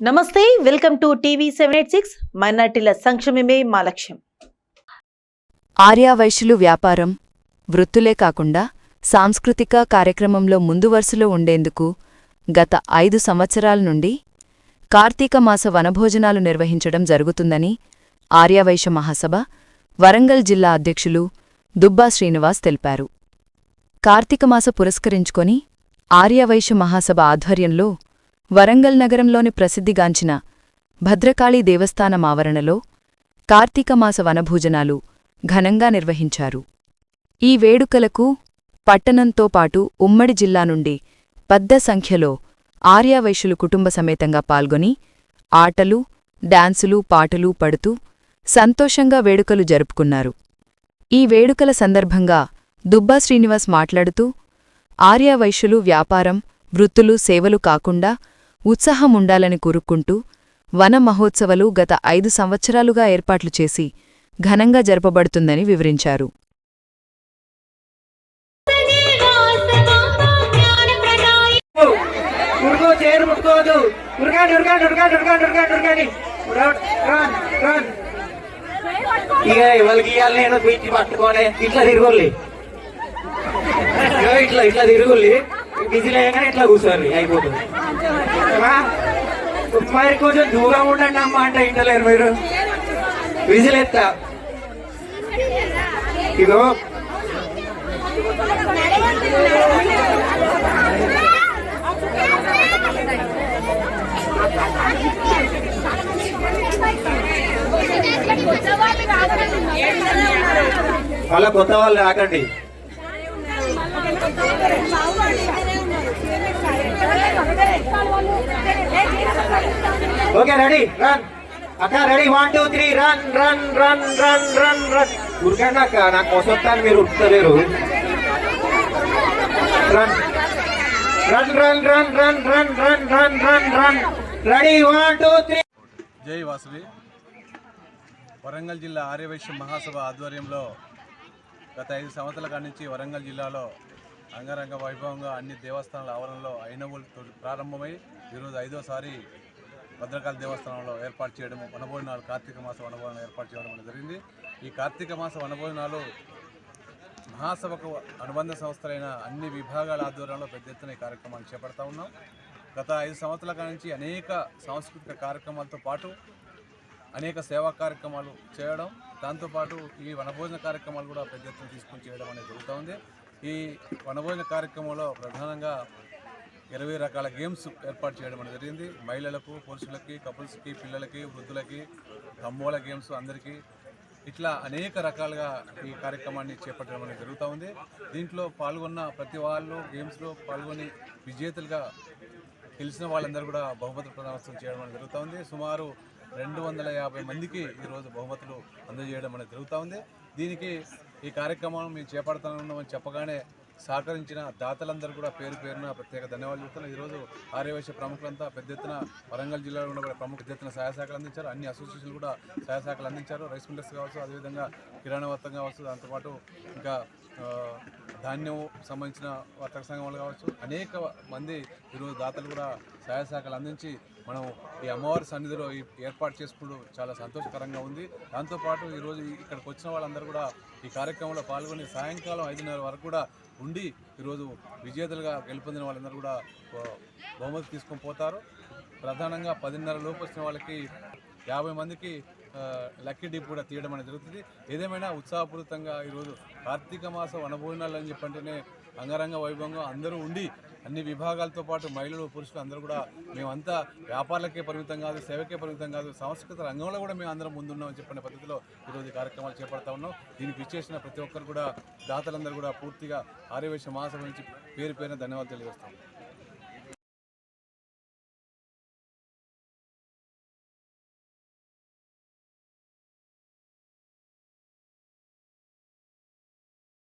నమస్తే welcome to TV seven eight six. మైనార్టీల సంక్షేమమే మా లక్ష్యం. ఆర్యావైశ్యులు వ్యాపారం వృత్తులే కాకుండా సాంస్కృతిక కార్యక్రమంలో ముందు వరుసలో ఉండేందుకు గత ఐదు సంవత్సరాల నుండి కార్తీక మాస వనభోజనాలు నిర్వహించడం జరుగుతుందని ఆర్యావైశ్య మహాసభ వరంగల్ జిల్లా అధ్యక్షులు దుబ్బా శ్రీనివాస్ తెలిపారు. కార్తీకమాస పురస్కరించుకొని ఆర్యవైశ్య మహాసభ ఆధ్వర్యంలో వరంగల్ నగరంలోని ప్రసిద్ధిగాంచిన భద్రకాళీ దేవస్థానం ఆవరణలో కార్తీకమాస వనభోజనాలు ఘనంగా నిర్వహించారు. ఈ వేడుకలకు పట్టణంతో పాటు ఉమ్మడి జిల్లా నుండి పెద్ద సంఖ్యలో ఆర్యావైశ్యులు కుటుంబ సమేతంగా పాల్గొని ఆటలు డాన్సులు పాటలు పడుతూ సంతోషంగా వేడుకలు జరుపుకున్నారు. ఈ వేడుకల సందర్భంగా దుబ్బా శ్రీనివాస్ మాట్లాడుతూ ఆర్యావైశ్యులు వ్యాపారం వృత్తులు సేవలు కాకుండా ఉత్సాహముండాలని కోరుక్కుంటూ వన మహోత్సవలు గత ఐదు సంవత్సరాలుగా ఏర్పాట్లు చేసి ఘనంగా జరపబడుతుందని వివరించారు. ఇట్లా తిరుగులే ఇట్లా ఇట్లా తిరుగులే బిజీ లేగానే ఇట్లా కూర్చోండి అయిపోతుంది. మరి కొంచెం దూరం ఉండండి అమ్మ అంటే ఇంటలేరు మీరు విజిలెత్తా. ఇదో వాళ్ళ కొత్త వాళ్ళు రాకండి. ఓకే రెడీ రన్ అక్క ready one two three run run run run run run ఉరకండి అక్క నాకు వస్తాను మీరు ఉరుకుతలేరు run run run run run run run run run run ready one two three జై వాసవి వరంగల్ జిల్లా ఆర్యవైశ్య మహాసభ ఆధ్వర్యంలో గత ఐదు సంవత్సరాల కాడి నుంచి వరంగల్ జిల్లాలో అంగరంగ వైభవంగా అన్ని దేవస్థానాల ఆవరణలో ఐనవులతో ప్రారంభమై ఈరోజు ఐదోసారి భద్రకాళి దేవస్థానంలో ఏర్పాటు చేయడం వనభోజనాలు కార్తీక మాస వనభోజనాలు ఏర్పాటు చేయడం అనేది జరిగింది. ఈ కార్తీక మాస వనభోజనాలు మహాసభకు అనుబంధ సంస్థలైన అన్ని విభాగాల ఆధ్వర్యంలో పెద్ద ఎత్తున ఈ కార్యక్రమాన్ని చేపడతా ఉన్నాం. గత ఐదు సంవత్సరాల నుంచి అనేక సాంస్కృతిక కార్యక్రమాలతో పాటు అనేక సేవా కార్యక్రమాలు చేయడం దాంతోపాటు ఈ వనభోజన కార్యక్రమాలు కూడా పెద్ద ఎత్తున తీసుకొని చేయడం అనేది జరుగుతూ ఉంది. ఈ వనభోజన కార్యక్రమంలో ప్రధానంగా ఇరవై రకాల గేమ్స్ ఏర్పాటు చేయడం అనేది జరిగింది. మహిళలకు పురుషులకి కపుల్స్కి పిల్లలకి వృద్ధులకి తమ్మోల గేమ్స్ అందరికీ ఇట్లా అనేక రకాలుగా ఈ కార్యక్రమాన్ని చేపట్టడం అనేది జరుగుతూ ఉంది. దీంట్లో పాల్గొన్న ప్రతి వాళ్ళు గేమ్స్లో పాల్గొని విజేతలుగా గెలిచిన వాళ్ళందరూ కూడా బహుమతులు ప్రదానం చేయడం అనేది జరుగుతూ ఉంది. సుమారు రెండు వందల యాభై మందికి ఈరోజు బహుమతులు అందజేయడం అనేది జరుగుతూ ఉంది. దీనికి ఈ కార్యక్రమం మేము చేపడుతున్నామని చెప్పగానే సహకరించిన దాతలందరూ కూడా పేరు పేరున ప్రత్యేక ధన్యవాదాలు చెప్తున్నాను ఈరోజు ఆర్యవైశ్య ప్రముఖులంతా పెద్ద ఎత్తున వరంగల్ జిల్లాలో ఉన్న కూడా ప్రముఖ పెద్ద ఎత్తున సహాయ శాఖలు అందించారు. అన్ని అసోసియేషన్లు కూడా సహాయ శాఖలు అందించారు. రైస్ మిల్లర్స్ కావచ్చు అదేవిధంగా కిరాణా వర్తం కావచ్చు దాంతోపాటు ఇంకా ధాన్యం సంబంధించిన వర్తక సంఘం వాళ్ళు కావచ్చు. అనేక మంది ఈరోజు దాతలు కూడా సహాయ శాఖలు అందించి మనం ఈ అమ్మవారి సన్నిధిలో ఈ ఏర్పాటు చేసుకుంటూ చాలా సంతోషకరంగా ఉంది. దాంతోపాటు ఈరోజు ఇక్కడికి వచ్చిన వాళ్ళందరూ కూడా ఈ కార్యక్రమంలో పాల్గొని సాయంకాలం ఐదున్నర వరకు కూడా ఉండి ఈరోజు విజేతలుగా గెలుపొందిన వాళ్ళందరూ కూడా బహుమతి తీసుకొని పోతారు. ప్రధానంగా పదిన్నర లోపు వచ్చిన వాళ్ళకి యాభై మందికి లక్కీ డిప్ కూడా తీయడం అనేది జరుగుతుంది. ఏదేమైనా ఉత్సాహపూరితంగా ఈరోజు కార్తీక మాస వనభోజనాలు అని చెప్పంటేనే అంగరంగ వైభవంగా అందరూ ఉండి అన్ని విభాగాలతో పాటు మహిళలు పురుషులు అందరూ కూడా మేమంతా వ్యాపారాలకే పరిమితం కాదు సేవకే పరిమితం కాదు సాంస్కృతిక రంగంలో కూడా మేము అందరం ముందున్నామని చెప్పిన పద్ధతిలో ఈరోజు కార్యక్రమాలు చేపడతా ఉన్నాం. దీనికి విచ్చేసిన ప్రతి ఒక్కరు కూడా దాతలందరూ కూడా పూర్తిగా ఆర్యవేశ మహాసభ నుంచి పేరు పేరున ధన్యవాదాలు తెలియజేస్తాం.